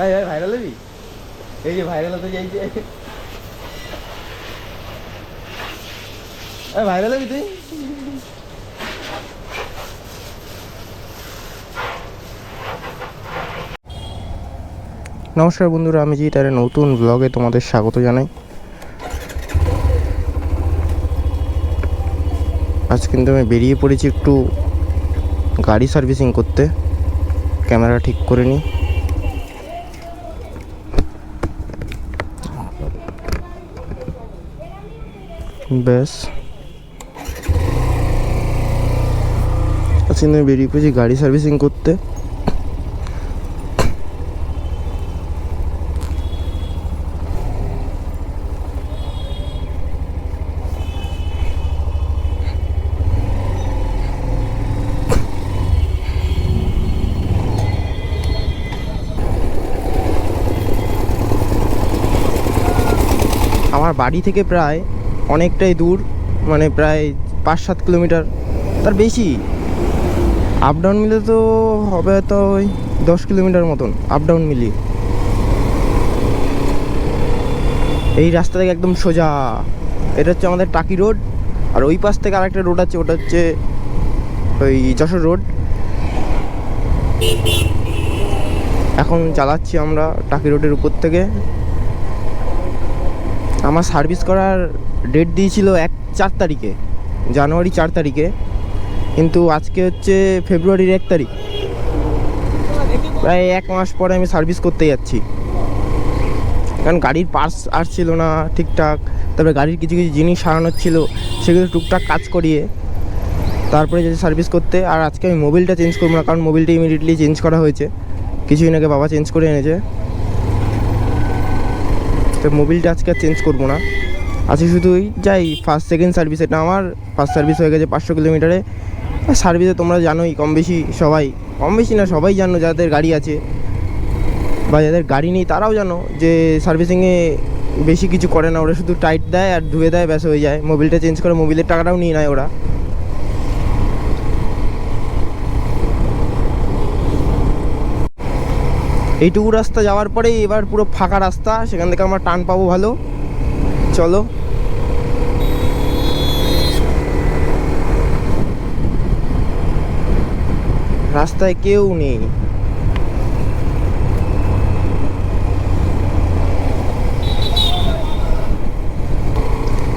ভাই ভাই ভাইরাল হবি? এই যে ভাইরাল হতে চাইছে এই ভাইরাল হবি তুই? নমস্কার বন্ধুরা, আমি জি তার নতুন ব্লগে তোমাদের স্বাগত জানাই। আজ কিন্তু আমি বেরিয়ে পড়েছি একটু গাড়ি সার্ভিসিং করতে। ক্যামেরা ঠিক করে নিই। ব্যাস। আজকে আমি বেরিয়ে পড়েছি গাড়ি সার্ভিসিং করতে। আমার বাড়ি থেকে প্রায় অনেকটাই দূর মানে প্রায় পাঁচ সাত কিলোমিটার। তার বেশি। আপ ডাউন মিলে তো হবে তো ওই দশ কিলোমিটার মতন আপ ডাউন মিলিয়ে। এই রাস্তা থেকে একদম সোজা। এটা হচ্ছে আমাদের টাকি রোড, আর ওই পাশ থেকে আরেকটা রোড আছে, ওটা হচ্ছে ওই যশোর রোড। এখন চালাচ্ছি আমরা টাকি রোডের উপর থেকে। আমার সার্ভিস করার ডেট দিয়েছিল এক চার তারিখে, জানুয়ারি চার তারিখে। কিন্তু আজকে হচ্ছে ফেব্রুয়ারির এক তারিখ। প্রায় এক মাস পরে আমি সার্ভিস করতে যাচ্ছি। কারণ গাড়ির পার্স আসছিল না ঠিকঠাক, তারপরে গাড়ির কিছু কিছু জিনিস সারানোর ছিল, সেগুলো টুকটাক কাজ করিয়ে, তারপরে যদি সার্ভিস করতে। আর আজকে আমি মোবিলটা চেঞ্জ করব না, কারণ মোবিলটা ইমিডিয়েটলি চেঞ্জ করা হয়েছে। কিছুদিন আগে বাবা চেঞ্জ করে এনেছে। তো মোবিলটা আজকে চেঞ্জ করব না। আজকে শুধুই যাই ফার্স্ট সেকেন্ড সার্ভিস এটা আমার ফার্স্ট সার্ভিস হয়ে গেছে পাঁচশো কিলোমিটারে। সার্ভিসে তোমরা জানোই, কম বেশি সবাই, কম বেশি না, সবাই জানো যাদের গাড়ি আছে বা যাদের গাড়ি নেই, তারাও জানো যে সার্ভিসিংয়ে বেশি কিছু করে না। ওরা শুধু টাইট দেয় আর ধুয়ে দেয়, ব্যাস হয়ে যায়। মোবিলটা চেঞ্জ করে মোবিলের টাকাটাও নিয়ে নেয় ওরা। এইটুকু রাস্তা যাওয়ার পরেই এবার পুরো ফাঁকা রাস্তা, সেখান থেকে আমরা টান পাবো ভালো। চলো। রাস্তায় কেউ নেই।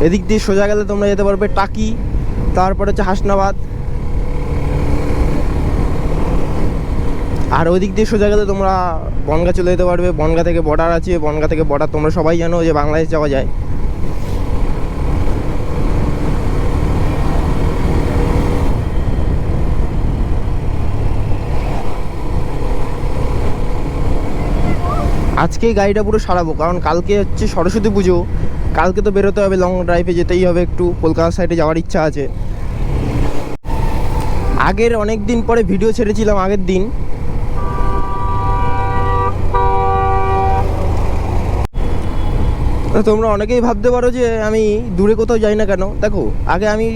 এদিক দিয়ে সোজা গেলে তোমরা যেতে পারবে টাকি, তারপরে হচ্ছে হাসনাবাদ। আর ওই দিক দিয়ে সোজা গেলে তোমরা বনগা চলে যেতে পারবে। বনগা থেকে বর্ডার আছে, বনগা থেকে বর্ডার তোমরা সবাই জানো যে বাংলাদেশ যাওয়া যায়। আজকেই গাড়িটা পুরো সারাবো, কারণ কালকে হচ্ছে সরস্বতী পুজো। কালকে তো বেরোতে হবে লং ড্রাইভে যেতেই হবে একটু, কলকাতা সাইডে যাওয়ার ইচ্ছা আছে। আগের অনেক দিন পরে ভিডিও ছেড়েছিলাম, আগের দিন। তোমরা অনেকেই ভাবতে পারো যে আমি দূরে কোথাও যাই না কেন। দেখো, আগে আমি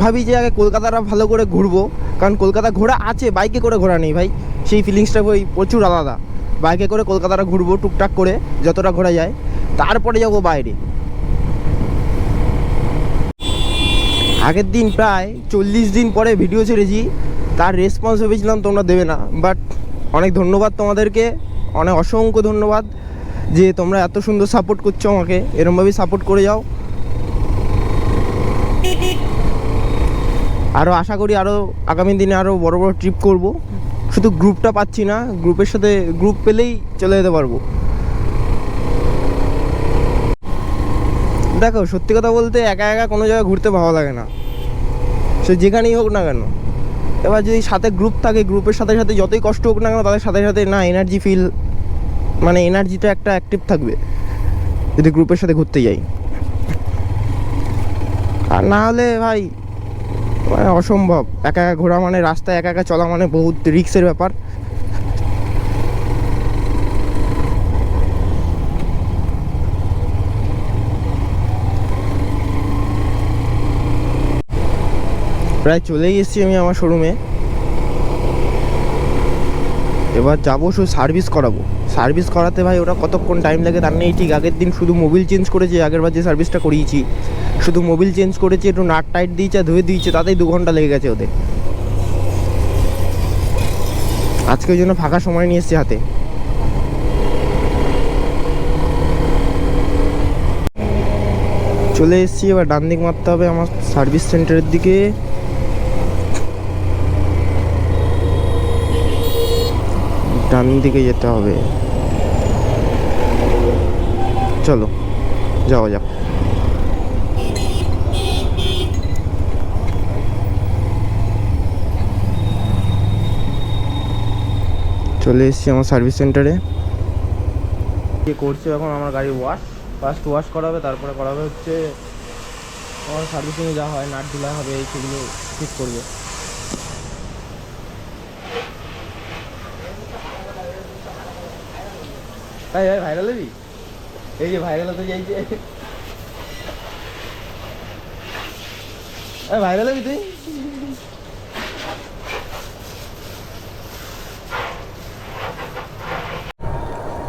ভাবি যে আগে কলকাতাটা ভালো করে ঘুরবো, কারণ কলকাতা ঘোরা আছে বাইকে করে ঘোরা নেই ভাই। সেই ফিলিংসটা ওই প্রচুর আলাদা। বাইকে করে কলকাতাটা ঘুরবো, টুকটাক করে যতটা ঘোরা যায়। তারপরে যাব বাইরে। আগের দিন প্রায় চল্লিশ দিন পরে ভিডিও ছেড়েছি। তার রেসপন্স ভেবেছিলাম তোমরা দেবে না বাট অনেক ধন্যবাদ তোমাদেরকে, অনেক অসংখ্য ধন্যবাদ যে তোমরা এত সুন্দর সাপোর্ট করছ আমাকে। এরমভাবেই সাপোর্ট করে যাও। আরও আশা করি আরও আগামী দিনে আরও বড় বড় ট্রিপ করব। শুধু গ্রুপটা পাচ্ছি না, গ্রুপের সাথে গ্রুপ পেলেই চলে যেতে পারব। দেখো, সত্যি কথা বলতে একা একা কোনো জায়গায় ঘুরতে ভালো লাগে না। সে যেখানেই হোক না কেন। এবার যদি সাথে গ্রুপ থাকে, গ্রুপের সাথে সাথে যতই কষ্ট হোক না কেন, তাদের সাথে সাথে না এনার্জি ফিল মানে এনার্জিটা একটা অ্যাক্টিভ থাকবে, যদি গ্রুপের সাথে ঘুরতে যাই। আর না হলে ভাই মানে অসম্ভব। একা একা ঘোরা মানে রাস্তায় একা একা চলা মানে বহুত রিক্সের ব্যাপার। প্রায় চলেই এসেছি আমি আমার শোরুমে। এবার যাব শুধু সার্ভিস করাবো। সার্ভিস করাতে ভাই ওরা কতক্ষণ টাইম লাগে তার নেই। ঠিক আগের দিন শুধু মোবিল চেঞ্জ করেছে, আগের বার যে সার্ভিসটা করিয়েছি। শুধু মোবিল চেঞ্জ করেছে, একটু নাট টাইট দিয়েছে ধুয়ে দিয়েছে, তাতেই দু ঘণ্টা লেগে গেছে ওদের। আজকে ওই জন্য ফাঁকা সময় নিয়ে এসছি হাতে। চলে এসেছি, এবার ডান দিক মারতে হবে আমার সার্ভিস সেন্টারের দিকে। ডান দিকে যেতে হবে। চলো, যাওয়া যাক। চলে এসেছি আমার সার্ভিস সেন্টারে যে করছে এখন আমার গাড়ি ওয়াশ ফার্স্ট ওয়াশ করা হবে তারপরে করা হবে হচ্ছে আমার সার্ভিসিংয়ে যা হয়, নাট ঢিলা হবে, এই সেগুলো ঠিক করবে। তাই ভাই ভাইরাল হবি এই যে ভাইরাল হতে চাইছে ভাইরাল হবি তুই?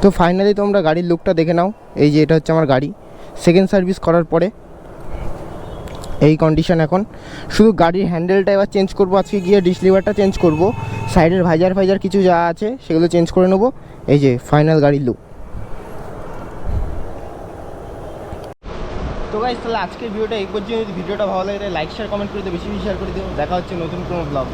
তো ফাইনালি তোমরা গাড়ির লুকটা দেখে নাও। এই যে এটা হচ্ছে আমার গাড়ি। সেকেন্ড সার্ভিস করার পরে এই কন্ডিশন এখন। শুধু গাড়ির হ্যান্ডেলটা এবার চেঞ্জ করব, আজকে গিয়ে ডিসলিভারটা চেঞ্জ করব। সাইডের ভাইজার ফাইজার কিছু যা আছে সেগুলো চেঞ্জ করে নেব। এই যে ফাইনাল গাড়ির লুক তো গাইজ তাহলে আজকের ভিডিওটা এই পর্যন্ত ভিডিওটা ভালো লাগে লাইক শেয়ার কমেন্ট করে দিও। বেশি বেশি শেয়ার করে দিও। দেখা হচ্ছে নতুন কোনো ব্লগ